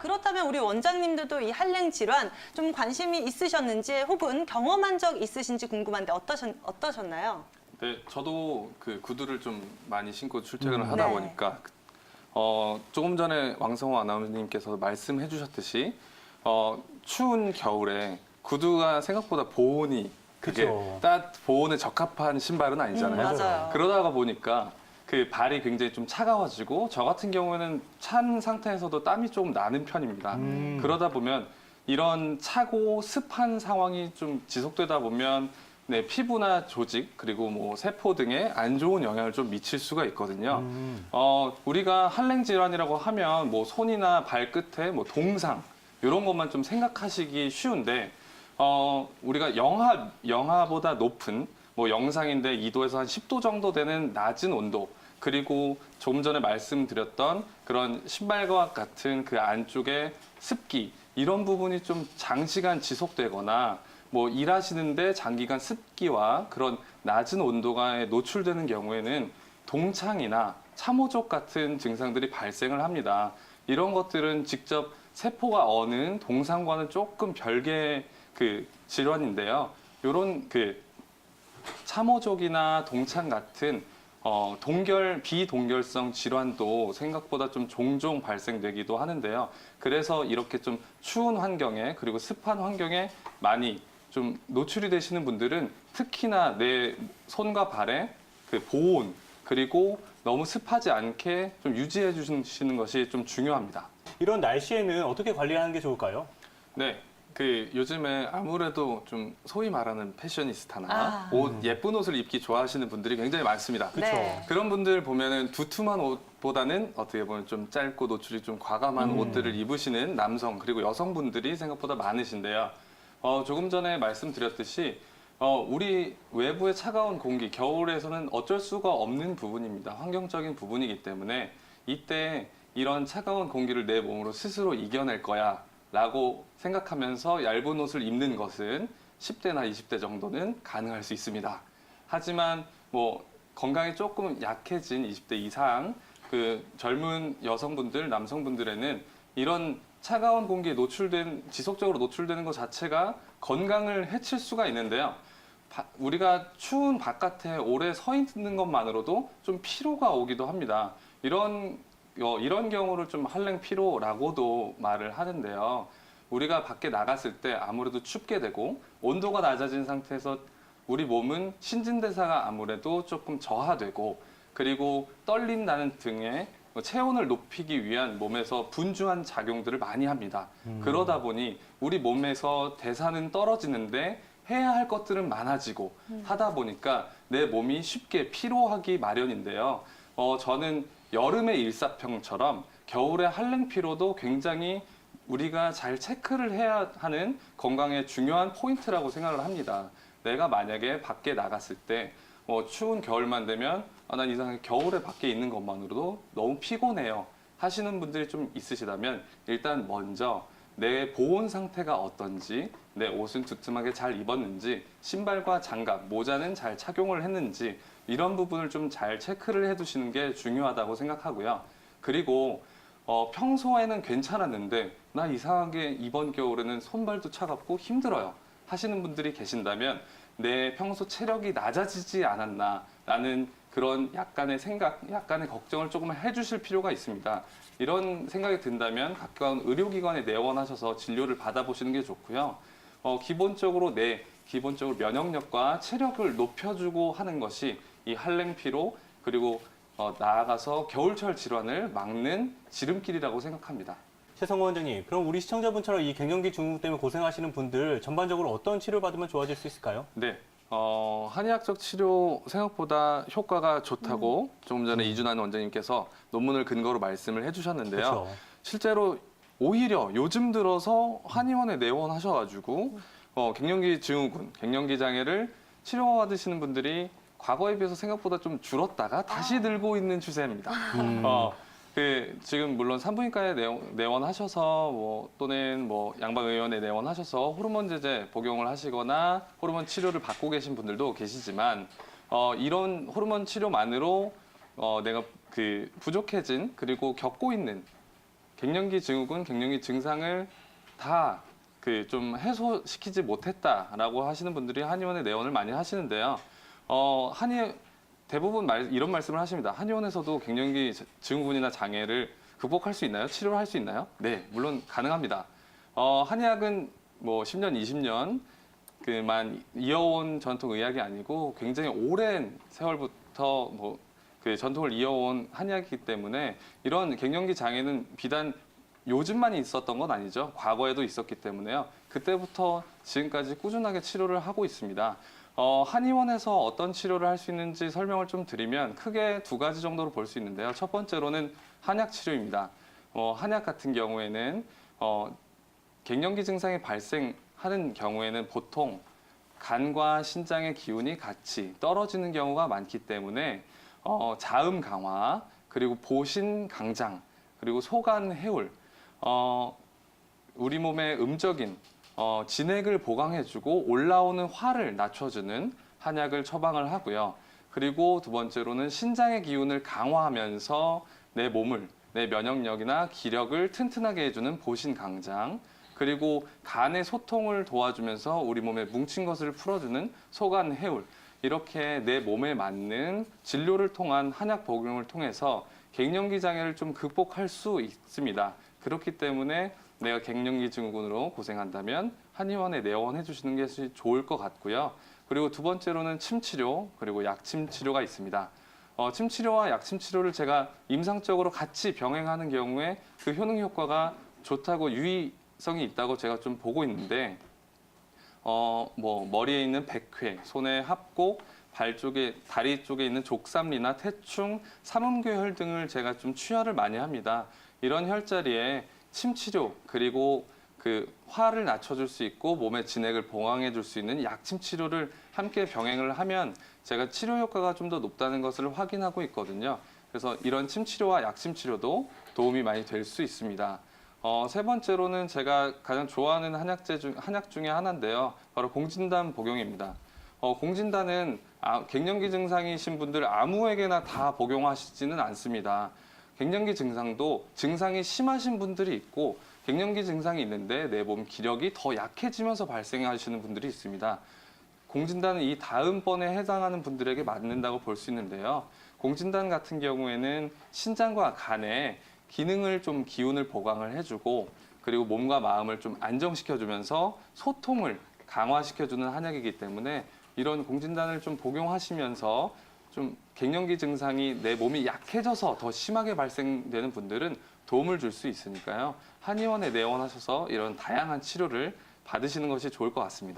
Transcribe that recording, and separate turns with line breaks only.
그렇다면 우리 원장님들도 이 한랭 질환 좀 관심이 있으셨는지 혹은 경험한 적 있으신지 궁금한데 어떠셨, 어떠셨나요?
네, 저도 그 구두를 좀 많이 신고 출퇴근을
음.
하다
네.
보니까 어, 조금 전에 왕성호 아나운서님께서 말씀해 주셨듯이 어, 추운 겨울에 구두가 생각보다 보온이 그게
그쵸.
따 보온에 적합한 신발은 아니잖아요.
음, 맞아요.
그러다가 보니까 그 발이 굉장히 좀 차가워지고 저 같은 경우에는 찬 상태에서도 땀이 좀 나는 편입니다.
음.
그러다 보면 이런 차고 습한 상황이 좀 지속되다 보면 네, 피부나 조직 그리고 뭐 세포 등에 안 좋은 영향을 좀 미칠 수가 있거든요.
음.
어, 우리가 한랭 질환이라고 하면 뭐 손이나 발끝에 뭐 동상 이런 것만 좀 생각하시기 쉬운데 어, 우리가 영하 영하보다 높은 뭐 영상인데 2도에서 한 10도 정도 되는 낮은 온도 그리고 조금 전에 말씀드렸던 그런 신발과 같은 그 안쪽에 습기 이런 부분이 좀 장시간 지속되거나 뭐 일하시는데 장기간 습기와 그런 낮은 온도가 노출되는 경우에는 동창이나 참호족 같은 증상들이 발생을 합니다. 이런 것들은 직접 세포가 어는 동상과는 조금 별개의 그 질환인데요. 이런 그 참호족이나 동창 같은 어, 동결 비동결성 질환도 생각보다 좀 종종 발생되기도 하는데요. 그래서 이렇게 좀 추운 환경에 그리고 습한 환경에 많이 좀 노출이 되시는 분들은 특히나 내 손과 발에 그 보온 그리고 너무 습하지 않게 좀 유지해 주시는 것이 좀 중요합니다.
이런 날씨에는 어떻게 관리하는 게 좋을까요?
네. 그 요즘에 아무래도 좀 소위 말하는 패셔니스타나
아.
옷 예쁜 옷을 입기 좋아하시는 분들이 굉장히 많습니다.
그쵸.
네.
그런 분들 보면은 두툼한 옷보다는 어떻게 보면 좀 짧고 노출이 좀 과감한
음.
옷들을 입으시는 남성 그리고 여성분들이 생각보다 많으신데요. 어, 조금 전에 말씀드렸듯이 어, 우리 외부의 차가운 공기 겨울에서는 어쩔 수가 없는 부분입니다. 환경적인 부분이기 때문에 이때 이런 차가운 공기를 내 몸으로 스스로 이겨낼 거야 라고 생각하면서 얇은 옷을 입는 것은 10대나 20대 정도는 가능할 수 있습니다. 하지만 뭐 건강이 조금 약해진 20대 이상 그 젊은 여성분들, 남성분들에는 이런 차가운 공기에 노출된 지속적으로 노출되는 것 자체가 건강을 해칠 수가 있는데요. 바- 우리가 추운 바깥에 오래 서 있는 것만으로도 좀 피로가 오기도 합니다. 이런 어, 이런 경우를 좀 한랭 피로라고도 말을 하는데요. 우리가 밖에 나갔을 때 아무래도 춥게 되고 온도가 낮아진 상태에서 우리 몸은 신진대사가 아무래도 조금 저하되고 그리고 떨린다는 등의 체온을 높이기 위한 몸에서 분주한 작용들을 많이 합니다.
음.
그러다 보니 우리 몸에서 대사는 떨어지는데 해야 할 것들은 많아지고 하다 보니까 내 몸이 쉽게 피로하기 마련인데요. 어, 저는 여름의 일사병처럼 겨울의 한랭 피로도 굉장히 우리가 잘 체크를 해야 하는 건강의 중요한 포인트라고 생각을 합니다. 내가 만약에 밖에 나갔을 때 어, 추운 겨울만 되면 아, 난 이상하게 겨울에 밖에 있는 것만으로도 너무 피곤해요 하시는 분들이 좀 있으시다면 일단 먼저 내 보온 상태가 어떤지 내 옷은 두툼하게 잘 입었는지 신발과 장갑, 모자는 잘 착용을 했는지 이런 부분을 좀 잘 체크를 해두시는 게 중요하다고 생각하고요. 그리고 어, 평소에는 괜찮았는데 나 이상하게 이번 겨울에는 손발도 차갑고 힘들어요 하시는 분들이 계신다면 내 평소 체력이 낮아지지 않았나 라는 그런 약간의 생각, 약간의 걱정을 조금 해주실 필요가 있습니다. 이런 생각이 든다면 가까운 의료기관에 내원하셔서 진료를 받아보시는 게 좋고요. 어, 기본적으로 내 기본적으로 면역력과 체력을 높여주고 하는 것이 이 한랭피로 그리고 어, 나아가서 겨울철 질환을 막는 지름길이라고 생각합니다.
최성호 원장님, 그럼 우리 시청자분처럼 이 갱년기 증후군 때문에 고생하시는 분들 전반적으로 어떤 치료 받으면 좋아질 수 있을까요?
네. 어, 한의학적 치료 생각보다 효과가 좋다고 조금 전에 이준환 원장님께서 논문을 근거로 말씀을 해주셨는데요.
그렇죠.
실제로 오히려 요즘 들어서 한의원에 내원하셔가지고 어, 갱년기 증후군, 갱년기 장애를 치료받으시는 분들이 과거에 비해서 생각보다 좀 줄었다가 다시 늘고 있는 추세입니다.
음.
어, 그 지금 물론 산부인과에 내원, 내원 하셔서 뭐 또는 뭐 양방의원에 내원하셔서 호르몬 제제 복용을 하시거나 호르몬 치료를 받고 계신 분들도 계시지만 어, 이런 호르몬 치료만으로 어, 내가 그 부족해진 그리고 겪고 있는 갱년기 증후군, 갱년기 증상을 다 그 좀 해소시키지 못했다라고 하시는 분들이 한의원에 내원을 많이 하시는데요. 어, 한의 대부분 말, 이런 말씀을 하십니다. 한의원에서도 갱년기 증후군이나 장애를 극복할 수 있나요? 치료를 할수 있나요? 네, 물론 가능합니다. 어, 한의학은 뭐 10년, 20년 그만 이어온 전통 의학이 아니고 굉장히 오랜 세월부터 뭐 그 전통을 이어온 한의학이기 때문에 이런 갱년기 장애는 비단 요즘만 있었던 건 아니죠. 과거에도 있었기 때문에요. 그때부터 지금까지 꾸준하게 치료를 하고 있습니다. 어, 한의원에서 어떤 치료를 할 수 있는지 설명을 좀 드리면 크게 두 가지 정도로 볼 수 있는데요. 첫 번째로는 한약 치료입니다. 어, 한약 같은 경우에는 어, 갱년기 증상이 발생하는 경우에는 보통 간과 신장의 기운이 같이 떨어지는 경우가 많기 때문에 어, 자음 강화 그리고 보신 강장 그리고 소간 해울 어, 우리 몸의 음적인 어, 진액을 보강해주고 올라오는 화를 낮춰주는 한약을 처방을 하고요. 그리고 두 번째로는 신장의 기운을 강화하면서 내 몸을 내 면역력이나 기력을 튼튼하게 해주는 보신 강장 그리고 간의 소통을 도와주면서 우리 몸에 뭉친 것을 풀어주는 소간 해울 이렇게 내 몸에 맞는 진료를 통한 한약 복용을 통해서 갱년기 장애를 좀 극복할 수 있습니다. 그렇기 때문에 내가 갱년기 증후군으로 고생한다면 한의원에 내원해 주시는 것이 좋을 것 같고요. 그리고 두 번째로는 침 치료 그리고 약침 치료가 있습니다. 어, 침 치료와 약침 치료를 제가 임상적으로 같이 병행하는 경우에 그 효능 효과가 좋다고 유의성이 있다고 제가 좀 보고 있는데 어, 뭐 머리에 있는 백회, 손에 합곡, 발 쪽에 다리 쪽에 있는 족삼리나 태충, 삼음교혈 등을 제가 좀 취하를 많이 합니다. 이런 혈자리에 침 치료 그리고 그 화를 낮춰줄 수 있고 몸의 진액을 보강해줄 수 있는 약침 치료를 함께 병행을 하면 제가 치료 효과가 좀 더 높다는 것을 확인하고 있거든요. 그래서 이런 침 치료와 약침 치료도 도움이 많이 될 수 있습니다. 어, 세 번째로는 제가 가장 좋아하는 한약재 중, 한약 중에 하나인데요. 바로 공진단 복용입니다. 어, 공진단은 아, 갱년기 증상이신 분들 아무에게나 다 복용하시지는 않습니다. 갱년기 증상도 증상이 심하신 분들이 있고 갱년기 증상이 있는데 내 몸 기력이 더 약해지면서 발생하시는 분들이 있습니다. 공진단은 이 다음번에 해당하는 분들에게 맞는다고 볼 수 있는데요. 공진단 같은 경우에는 신장과 간에 기능을 좀 기운을 보강을 해주고 그리고 몸과 마음을 좀 안정시켜주면서 소통을 강화시켜주는 한약이기 때문에 이런 공진단을 좀 복용하시면서 좀 갱년기 증상이 내 몸이 약해져서 더 심하게 발생되는 분들은 도움을 줄 수 있으니까요. 한의원에 내원하셔서 이런 다양한 치료를 받으시는 것이 좋을 것 같습니다.